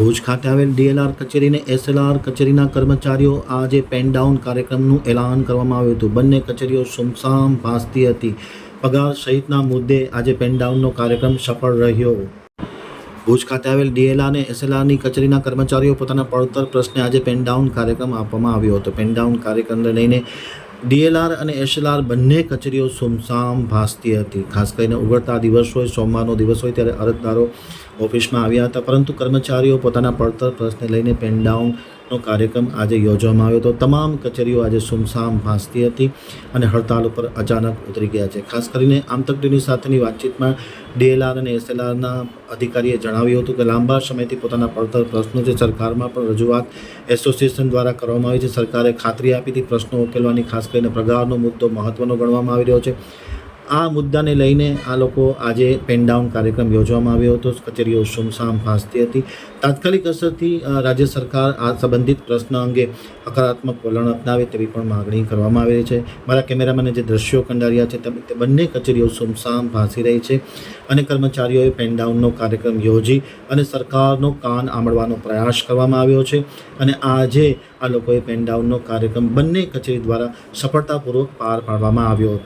ભુજ ખાતે આવેલ DLR કચેરીને SLR કચેરીના કર્મચારીઓ આજે પેન કાર્યક્રમનું એલાન કરવામાં આવ્યું હતું. બંને કચેરીઓ સુમસામ ભાસતી હતી. પગાર સહિતના મુદ્દે આજે પેન ડાઉનનો કાર્યક્રમ સફળ રહ્યો. ભુજ ખાતે આવેલ ડીએલઆર અને એસએલઆરની કચેરીના કર્મચારીઓ પોતાના પડતર પ્રશ્ને આજે પેન કાર્યક્રમ આપવામાં આવ્યો હતો. પેન ડાઉન કાર્યક્રમને લઈને ડીએલઆર અને એસએલઆર બંને કચેરીઓ સુમસામ ભાસતી હતી. ખાસ કરીને ઉગડતા દિવસ હોય, સોમવારનો દિવસ હોય ત્યારે અરજદારો ઓફિસમાં આવ્યા હતા. પરંતુ કર્મચારીઓ પોતાના પડતર પ્રશ્ને લઈને પેન ડાઉનનો કાર્યક્રમ આજે યોજવામાં આવ્યો હતો. તમામ કચેરીઓ આજે સુમસામ ભાંસતી હતી અને હડતાલ ઉપર અચાનક ઉતરી ગયા છે. ખાસ કરીને આમતકડીની સાથેની વાતચીતમાં ડીએલઆર અને એસએલઆરના અધિકારીએ જણાવ્યું હતું કે લાંબા સમયથી પોતાના પડતર પ્રશ્નો છે સરકારમાં પણ રજૂઆત એસોસિએશન દ્વારા કરવામાં આવી છે, સરકારે ખાતરી આપી હતી પ્રશ્નો ઉકેલવાની, ખાસ કરીને પ્રગારનો મુદ્દો મહત્વનો ગણવામાં આવી રહ્યો છે. આ મુદ્દાને લઈને આ લોકો આજે પેન ડાઉન કાર્યક્રમ યોજવામાં આવ્યો હતો. કચેરીઓ સુમસામ ભાસતી હતી. તાત્કાલિક અસરથી રાજ્ય સરકાર આ સંબંધિત પ્રશ્ન અંગે હકારાત્મક વલણ અપનાવે તેવી પણ માગણી કરવામાં આવી રહી છે. મારા કેમેરામેને જે દ્રશ્યો કંડાર્યા છે તે બંને કચેરીઓ સુમસામ ભાસી રહી છે અને કર્મચારીઓએ પેન ડાઉનનો કાર્યક્રમ યોજી અને સરકારનો કાન આંબળવાનો પ્રયાસ કરવામાં આવ્યો છે અને આજે આ લોકોએ પેન ડાઉનનો કાર્યક્રમ બંને કચેરી દ્વારા સફળતાપૂર્વક પાર પાડવામાં આવ્યો હતો.